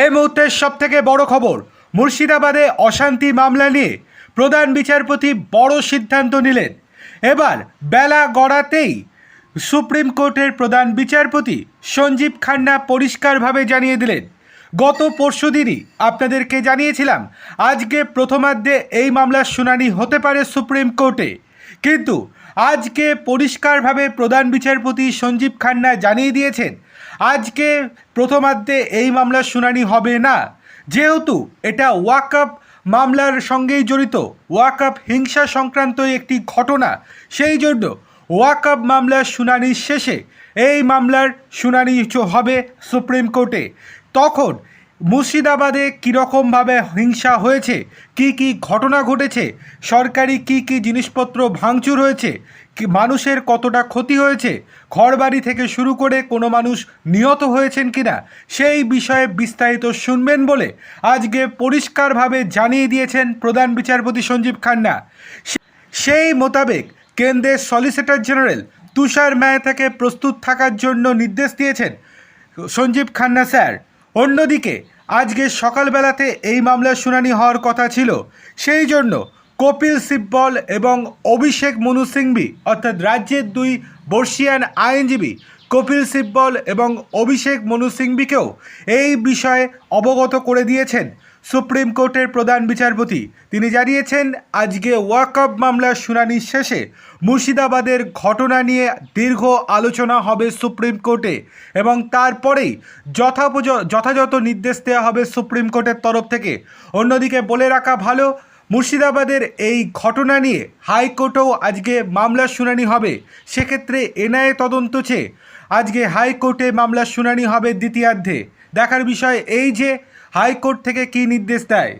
এই মুহূর্তের সব থেকে বড় খবর, মুর্শিদাবাদে অশান্তি মামলা নিয়ে প্রধান বিচারপতি বড় সিদ্ধান্ত নিলেন। এবার বেলা গড়াতেই সুপ্রিম কোর্টের প্রধান বিচারপতি সঞ্জীব খান্না পরিষ্কারভাবে জানিয়ে দিলেন, গত পরশুদিনই আপনাদেরকে জানিয়েছিলাম, আজকে প্রথমার্ধে এই মামলার শুনানি হতে পারে সুপ্রিম কোর্টে। কিন্তু আজকে পরিষ্কারভাবে প্রধান বিচারপতি সঞ্জীব খান্না জানিয়ে দিয়েছেন, আজকে প্রথমার্ধে এই মামলার শুনানি হবে না। যেহেতু এটা ওয়াকআপ মামলার সঙ্গেই জড়িত, ওয়াকআপ হিংসা সংক্রান্ত একটি ঘটনা, সেই জন্য ওয়াকআপ মামলার শুনানির শেষে এই মামলার শুনানি হবে সুপ্রিম কোর্টে। তখন মুর্শিদাবাদে কীরকমভাবে হিংসা হয়েছে? কি কি ঘটনা ঘটেছে? সরকারি কি কি জিনিসপত্র ভাঙচুর হয়েছে? কি মানুষের কতটা ক্ষতি হয়েছে? ঘরবাড়ি থেকে শুরু করে কোনো মানুষ নিহত হয়েছেন কিনা? সেই বিষয়ে বিস্তারিত শুনবেন বলে আজকে পরিষ্কারভাবে জানিয়ে দিয়েছেন প্রধান বিচারপতি সঞ্জীব খান্না। সেই মোতাবেক কেন্দ্রের সলিসিটর জেনারেল তুষার মেহতাকে প্রস্তুত থাকার জন্য নির্দেশ দিয়েছেন সঞ্জীব খান্না স্যার। অন্যদিকে আজকে সকালবেলাতে এই মামলার শুনানি হওয়ার কথা ছিল। সেই জন্য কপিল সিব্বল এবং অভিষেক মনু সিংভি, অর্থাৎ রাজ্যের দুই বর্ষিয়ান আইনজীবী কপিল সিব্বল এবং অভিষেক মনু সিংভিকেও এই বিষয়ে অবগত করে দিয়েছেন। সুপ্রিম কোর্টের প্রধান বিচারপতি। তিনি জানিয়েছেন, আজকে ওয়াকআপ মামলার শুনানি শেষে মুর্শিদাবাদের ঘটনা নিয়ে দীর্ঘ আলোচনা হবে সুপ্রিম কোর্টে এবং তারপরেই যথাপোজ যথাযথ নির্দেশ দেওয়া হবে সুপ্রিম কোর্টের তরফ থেকে। অন্যদিকে বলে রাখা ভালো, মুর্শিদাবাদের এই ঘটনা নিয়ে হাইকোর্টেও আজকে মামলার শুনানি হবে। সেক্ষেত্রে এনআইএ তদন্ত চেয়ে আজকে হাইকোর্টে মামলার শুনানি হবে দ্বিতীয়ার্ধে। দেখার বিষয় এই যে হাইকোর্ট থেকে কি নির্দেশ দেয়?